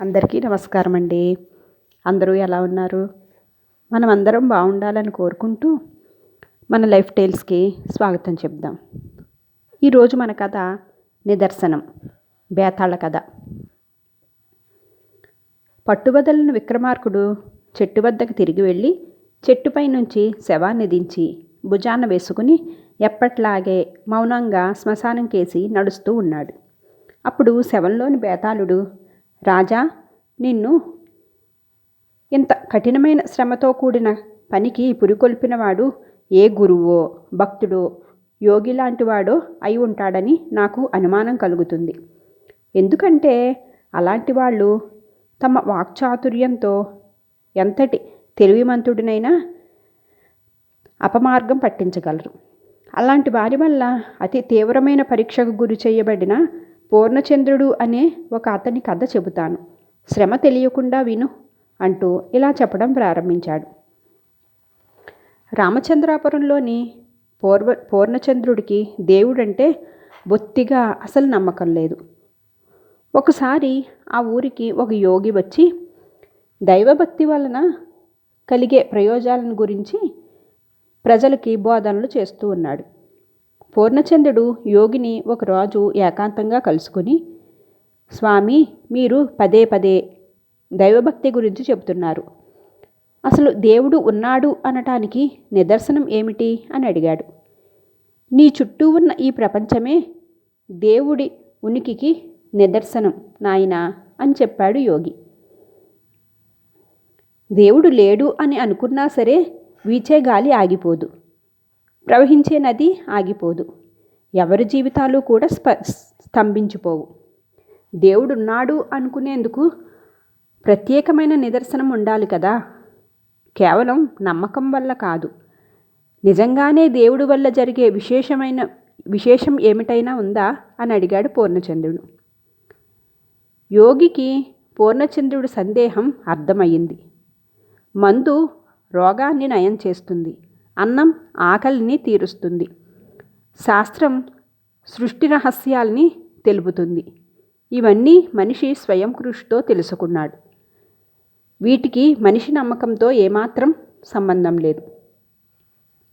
అందరికీ నమస్కారం అండి అందరూ ఎలా ఉన్నారు? మనం అందరం బాగుండాలని కోరుకుంటూ మన లైఫ్ టైల్స్కి స్వాగతం చెప్దాం. ఈరోజు మన కథ నిదర్శనం బేతాళ కథ. పట్టుబదలను విక్రమార్కుడు చెట్టు వద్దకు తిరిగి వెళ్ళి చెట్టుపై నుంచి శవాన్ని దించి భుజాన వేసుకుని ఎప్పట్లాగే మౌనంగా శ్మశానం కేసి నడుస్తూ ఉన్నాడు. అప్పుడు శవంలోని బేతాళుడు రాజా నిన్ను ఇంత కఠినమైన శ్రమతో కూడిన పనికి పురికొల్పినవాడు ఏ గురువో భక్తుడో యోగి లాంటివాడో అయి ఉంటాడని నాకు అనుమానం కలుగుతుంది. ఎందుకంటే అలాంటి వాళ్ళు తమ వాక్చాతుర్యంతో ఎంతటి తెలివిమంతుడినైనా అపమార్గం పట్టించగలరు. అలాంటి వారి వల్ల అతి తీవ్రమైన పరీక్షకు గురి చేయబడిన పూర్ణచంద్రుడు అనే ఒక అతని కథ చెబుతాను. శ్రమ తెలియకుండా విను అంటూ ఇలా చెప్పడం ప్రారంభించాడు. రామచంద్రాపురంలోని పూర్వ పూర్ణచంద్రుడికి దేవుడంటే బొత్తిగా అసలు నమ్మకం లేదు. ఒకసారి ఆ ఊరికి ఒక యోగి వచ్చి దైవభక్తి వలన కలిగే ప్రయోజనాలను గురించి ప్రజలకి బోధనలు చేస్తూ ఉన్నాడు. పూర్ణచంద్రుడు యోగిని ఒక రాజు ఏకాంతంగా కలుసుకుని స్వామి మీరు పదే పదే దైవభక్తి గురించి చెబుతున్నారు. అసలు దేవుడు ఉన్నాడు అనటానికి నిదర్శనం ఏమిటి? అని అడిగాడు. నీ చుట్టూ ఉన్న ఈ ప్రపంచమే దేవుడి ఉనికికి నిదర్శనం నాయనా అని చెప్పాడు యోగి. దేవుడు లేడు అని అనుకున్నా సరే వీచే గాలి ఆగిపోదు. ప్రవహించే నది ఆగిపోదు. ఎవరి జీవితాలు కూడా స్ప స్తంభించిపోవు. దేవుడున్నాడు అనుకునేందుకు ప్రత్యేకమైన నిదర్శనం ఉండాలి కదా? కేవలం నమ్మకం వల్ల కాదు. నిజంగానే దేవుడు వల్ల జరిగే విశేషమైన విశేషం ఏమిటైనా ఉందా అని అడిగాడు పూర్ణచంద్రుడు. యోగికి పూర్ణచంద్రుడి సందేహం అర్థమయ్యింది. మందు రోగాన్ని నయం చేస్తుంది. అన్నం ఆకలిని తీరుస్తుంది. శాస్త్రం సృష్టి రహస్యాల్ని తెలుపుతుంది. ఇవన్నీ మనిషి స్వయం కృషితో తెలుసుకున్నాడు. వీటికి మనిషి నమ్మకంతో ఏమాత్రం సంబంధం లేదు.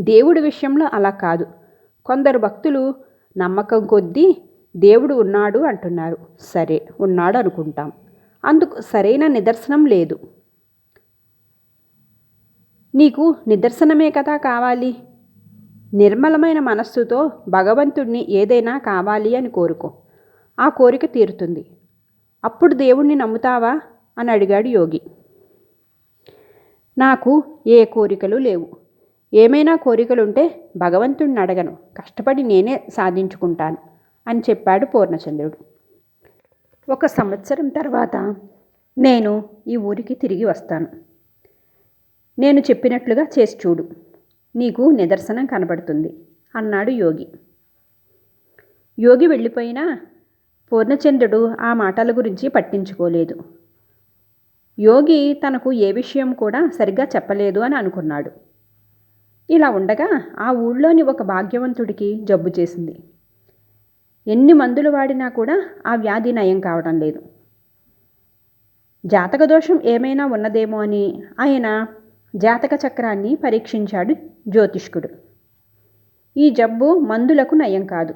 దేవుడి విషయంలో అలా కాదు. కొందరు భక్తులు నమ్మకం కొద్దీ దేవుడు ఉన్నాడు అంటున్నారు. సరే ఉన్నాడు అనుకుంటాం అందుకు సరైన నిదర్శనం లేదు. నీకు నిదర్శనమే కదా కావాలి. నిర్మలమైన మనస్సుతో భగవంతుణ్ణి ఏదైనా కావాలి అని కోరుకో. ఆ కోరిక తీరుతుంది. అప్పుడు దేవుణ్ణి నమ్ముతావా? అని అడిగాడు యోగి. నాకు ఏ కోరికలు లేవు. ఏమైనా కోరికలుంటే భగవంతుణ్ణి అడగను. కష్టపడి నేనే సాధించుకుంటాను అని చెప్పాడు పూర్ణచంద్రుడు. ఒక సంవత్సరం తర్వాత నేను ఈ ఊరికి తిరిగి వస్తాను. నేను చెప్పినట్లుగా చేసి చూడు. నీకు నిదర్శనం కనబడుతుంది అన్నాడు యోగి. యోగి వెళ్ళిపోయినా పూర్ణచంద్రుడు ఆ మాటల గురించి పట్టించుకోలేదు. యోగి తనకు ఏ విషయం కూడా సరిగ్గా చెప్పలేదు అని అనుకున్నాడు. ఇలా ఉండగా ఆ ఊళ్ళోని ఒక భాగ్యవంతుడికి జబ్బు చేసింది. ఎన్ని మందులు వాడినా కూడా ఆ వ్యాధి నయం కావడం లేదు. జాతక దోషం ఏమైనా ఉన్నదేమో అని ఆయన జాతక చక్రాన్ని పరీక్షించాడు జ్యోతిష్కుడు. ఈ జబ్బు మందులకు నయం కాదు.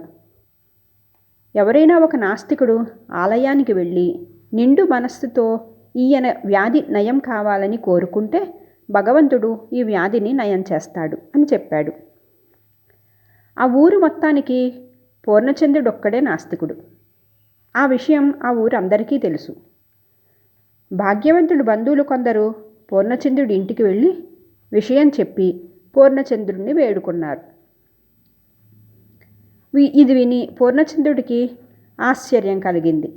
ఎవరైనా ఒక నాస్తికుడు ఆలయానికి వెళ్ళి నిండు మనస్సుతో ఈయన వ్యాధి నయం కావాలని కోరుకుంటే భగవంతుడు ఈ వ్యాధిని నయం చేస్తాడు అని చెప్పాడు. ఆ ఊరు మొత్తానికి పూర్ణచంద్రుడు ఒక్కడే నాస్తికుడు. ఆ విషయం ఆ ఊరు అందరికీ తెలుసు. భాగ్యవంతుడు బంధువులు కొందరు పూర్ణచంద్రుడి ఇంటికి వెళ్ళి విషయం చెప్పి పూర్ణచంద్రుడిని వేడుకున్నారు. ఇది విని పూర్ణచంద్రుడికి ఆశ్చర్యం కలిగింది.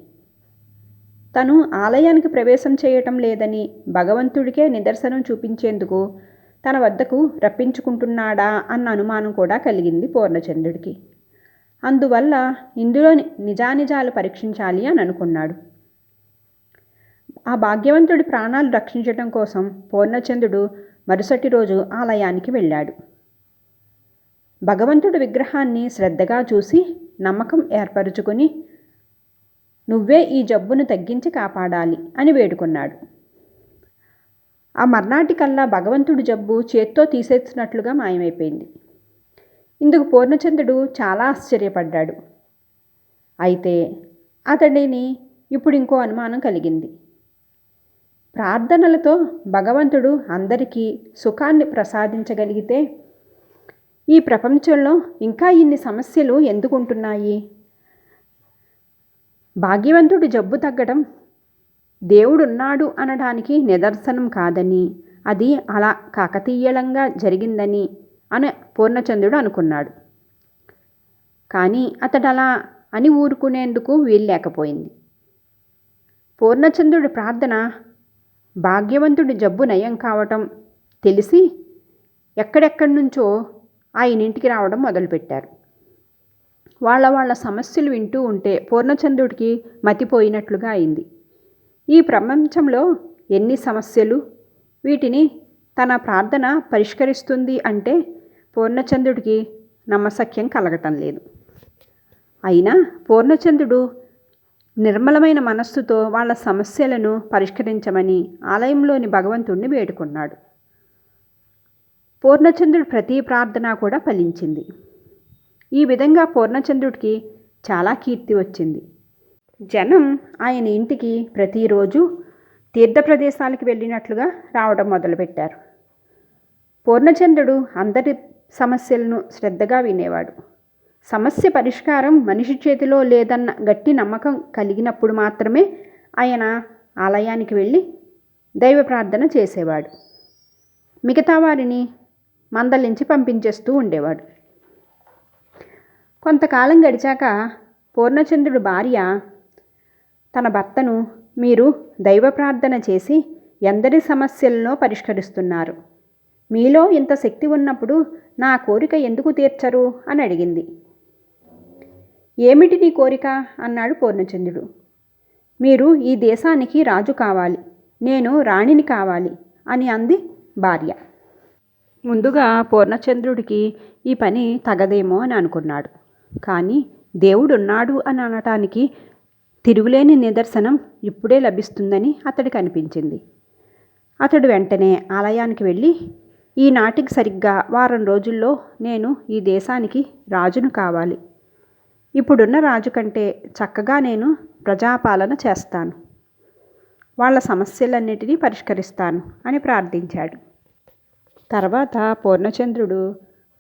తను ఆలయానికి ప్రవేశం చేయటం లేదని భగవంతుడికే నిదర్శనం చూపించేందుకు తన వద్దకు రప్పించుకుంటున్నాడా అన్న అనుమానం కూడా కలిగింది పూర్ణచంద్రుడికి. అందువల్ల ఇందులోని నిజానిజాలు పరీక్షించాలి అని అనుకున్నాడు. ఆ భాగ్యవంతుడి ప్రాణాలు రక్షించడం కోసం పూర్ణచంద్రుడు మరుసటి రోజు ఆలయానికి వెళ్ళాడు. భగవంతుడి విగ్రహాన్ని శ్రద్ధగా చూసి నమ్మకం ఏర్పరుచుకుని నువ్వే ఈ జబ్బును తగ్గించి కాపాడాలి అని వేడుకున్నాడు. ఆ మర్నాటికల్లా భగవంతుడి జబ్బు చేత్తో తీసేసినట్లుగా మాయమైపోయింది. ఇందుకు పూర్ణచంద్రుడు చాలా ఆశ్చర్యపడ్డాడు. అయితే అతడిని ఇప్పుడు ఇంకో అనుమానం కలిగింది. ప్రార్థనలతో భగవంతుడు అందరికీ సుఖాన్ని ప్రసాదించగలిగితే ఈ ప్రపంచంలో ఇంకా ఇన్ని సమస్యలు ఎందుకుంటున్నాయి? భాగ్యవంతుడి జబ్బు తగ్గడం దేవుడున్నాడు అనడానికి నిదర్శనం కాదని అది అలా కాకతీయలంగా జరిగిందని అని పూర్ణచంద్రుడు అనుకున్నాడు. కానీ అతడు అలా అని ఊరుకునేందుకు వీల్లేకపోయింది. పూర్ణచంద్రుడి ప్రార్థన భాగ్యవంతుడి జబ్బు నయం కావటం తెలిసి ఎక్కడెక్కడి నుంచో ఆయన ఇంటికి రావడం మొదలుపెట్టారు. వాళ్ళ వాళ్ళ సమస్యలు వింటూ ఉంటే పూర్ణచంద్రుడికి మతిపోయినట్లుగా అయింది. ఈ ప్రపంచంలో ఎన్ని సమస్యలు? వీటిని తన ప్రార్థన పరిష్కరిస్తుంది అంటే పూర్ణచంద్రుడికి నమ్మసక్యం కలగటం లేదు. అయినా పూర్ణచంద్రుడు నిర్మలమైన మనస్సుతో వాళ్ళ సమస్యలను పరిష్కరించమని ఆలయంలోని భగవంతుణ్ణి వేడుకున్నాడు. పూర్ణచంద్రుడి ప్రతి ప్రార్థన కూడా ఫలించింది. ఈ విధంగా పూర్ణచంద్రుడికి చాలా కీర్తి వచ్చింది. జనం ఆయన ఇంటికి ప్రతిరోజు తీర్థ ప్రదేశాలకు వెళ్ళినట్లుగా రావడం మొదలుపెట్టారు. పూర్ణచంద్రుడు అందరి సమస్యలను శ్రద్ధగా వినేవాడు. సమస్య పరిష్కారం మనిషి చేతిలో లేదన్న గట్టి నమ్మకం కలిగినప్పుడు మాత్రమే ఆయన ఆలయానికి వెళ్ళి దైవ ప్రార్థన చేసేవాడు. మిగతా వారిని మందలించి పంపించేస్తూ ఉండేవాడు. కొంతకాలం గడిచాక పూర్ణచంద్రుడు భార్య తన భర్తను మీరు దైవ ప్రార్థన చేసి ఎందరి సమస్యలను పరిష్కరిస్తున్నారు. మీలో ఇంత శక్తి ఉన్నప్పుడు నా కోరిక ఎందుకు తీర్చరు? అని అడిగింది. ఏమిటి నీ కోరిక? అన్నాడు పూర్ణచంద్రుడు. మీరు ఈ దేశానికి రాజు కావాలి. నేను రాణిని కావాలి అని అంది భార్య. ముందుగా పూర్ణచంద్రుడికి ఈ పని తగదేమో అని అనుకున్నాడు. కానీ దేవుడున్నాడు అని అనటానికి తిరుగులేని నిదర్శనం ఇప్పుడే లభిస్తుందని అతడికి అనిపించింది. అతడు వెంటనే ఆలయానికి వెళ్ళి ఈనాటికి సరిగ్గా వారం రోజుల్లో నేను ఈ దేశానికి రాజును కావాలి. ఇప్పుడున్న రాజు కంటే చక్కగా నేను ప్రజాపాలన చేస్తాను. వాళ్ళ సమస్యలన్నిటినీ పరిష్కరిస్తాను అని ప్రార్థించాడు. తర్వాత పూర్ణచంద్రుడు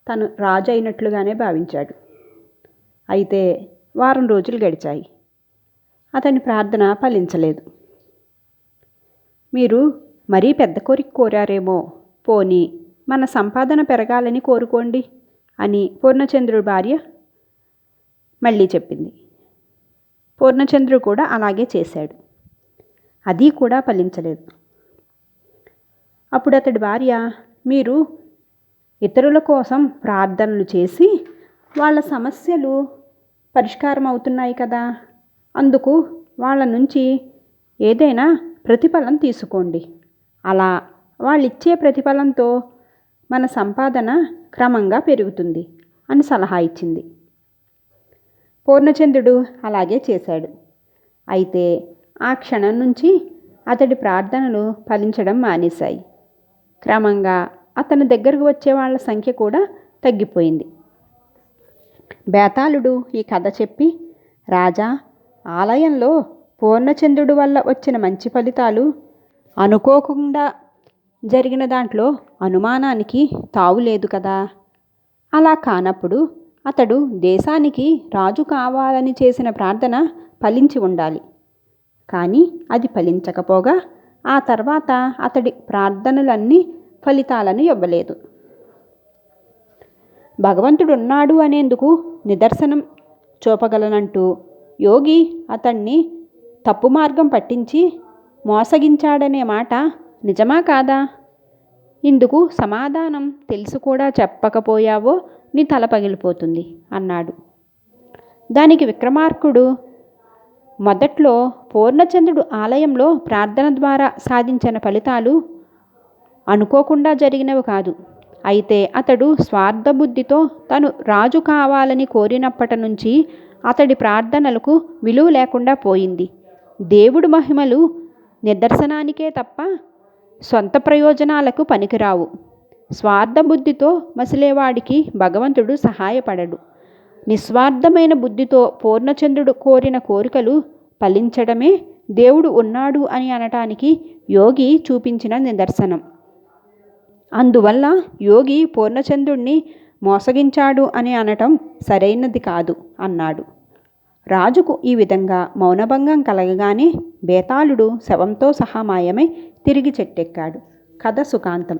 తను రాజు అయినట్లుగానే భావించాడు. అయితే వారం రోజులు గడిచాయి. అతని ప్రార్థన ఫలించలేదు. మీరు మరీ పెద్ద కోరిక కోరారేమో పోని మన సంపాదన పెరగాలని కోరుకోండి అని పూర్ణచంద్రుడి భార్య మళ్ళీ చెప్పింది. పూర్ణచంద్రుడు కూడా అలాగే చేశాడు. అది కూడా ఫలించలేదు. అప్పుడు అతడి భార్య మీరు ఇతరుల కోసం ప్రార్థనలు చేసి వాళ్ళ సమస్యలు పరిష్కారం అవుతున్నాయి కదా. అందుకు వాళ్ళ నుంచి ఏదైనా ప్రతిఫలం తీసుకోండి. అలా వాళ్ళు ఇచ్చే ప్రతిఫలంతో మన సంపాదన క్రమంగా పెరుగుతుంది అని సలహా ఇచ్చింది. పూర్ణచంద్రుడు అలాగే చేశాడు. అయితే ఆ క్షణం నుంచి అతడి ప్రార్థనలు ఫలించడం మానేశాయి. క్రమంగా అతని దగ్గరకు వచ్చే వాళ్ళ సంఖ్య కూడా తగ్గిపోయింది. బేతాళుడు ఈ కథ చెప్పి రాజా ఆలయంలో పూర్ణచంద్రుడు వల్ల వచ్చిన మంచి ఫలితాలు అనుకోకుండా జరిగిన దాంట్లో అనుమానానికి తావు లేదు కదా. అలా కానప్పుడు అతడు దేశానికి రాజు కావాలని చేసిన ప్రార్థన ఫలించి ఉండాలి. కానీ అది ఫలించకపోగా ఆ తర్వాత అతడి ప్రార్థనలన్నీ ఫలితాలను ఇవ్వలేదు. భగవంతుడు ఉన్నాడు అనేందుకు నిదర్శనం చూపగలనంటూ యోగి అతన్ని తప్పు మార్గం పట్టించి మోసగించాడనే మాట నిజమా కాదా? ఇందుకు సమాధానం తెలిసి కూడా చెప్పకపోయావో నీ తల పగిలిపోతుంది అన్నాడు. దానికి విక్రమార్కుడు మొదట్లో పూర్ణచంద్రుడు ఆలయంలో ప్రార్థన ద్వారా సాధించిన ఫలితాలు అనుకోకుండా జరిగినవి కాదు. అయితే అతడు స్వార్థబుద్ధితో తను రాజు కావాలని కోరినప్పటి నుంచి అతడి ప్రార్థనలకు విలువ లేకుండా పోయింది. దేవుడు మహిమలు నిదర్శనానికే తప్ప సొంత ప్రయోజనాలకు పనికిరావు. స్వార్థబుద్ధితో మసిలేవాడికి భగవంతుడు సహాయపడడు. నిస్వార్థమైన బుద్ధితో పూర్ణచంద్రుడు కోరిన కోరికలు ఫలించడమే దేవుడు ఉన్నాడు అని అనటానికి యోగి చూపించిన నిదర్శనం. అందువల్ల యోగి పూర్ణచంద్రుణ్ణి మోసగించాడు అని అనటం సరైనది కాదు అన్నాడు. రాజుకు ఈ విధంగా మౌనభంగం కలగగానే బేతాళుడు శవంతో సహా మాయమై తిరిగి చెట్టెక్కాడు. కథ సుఖాంతం.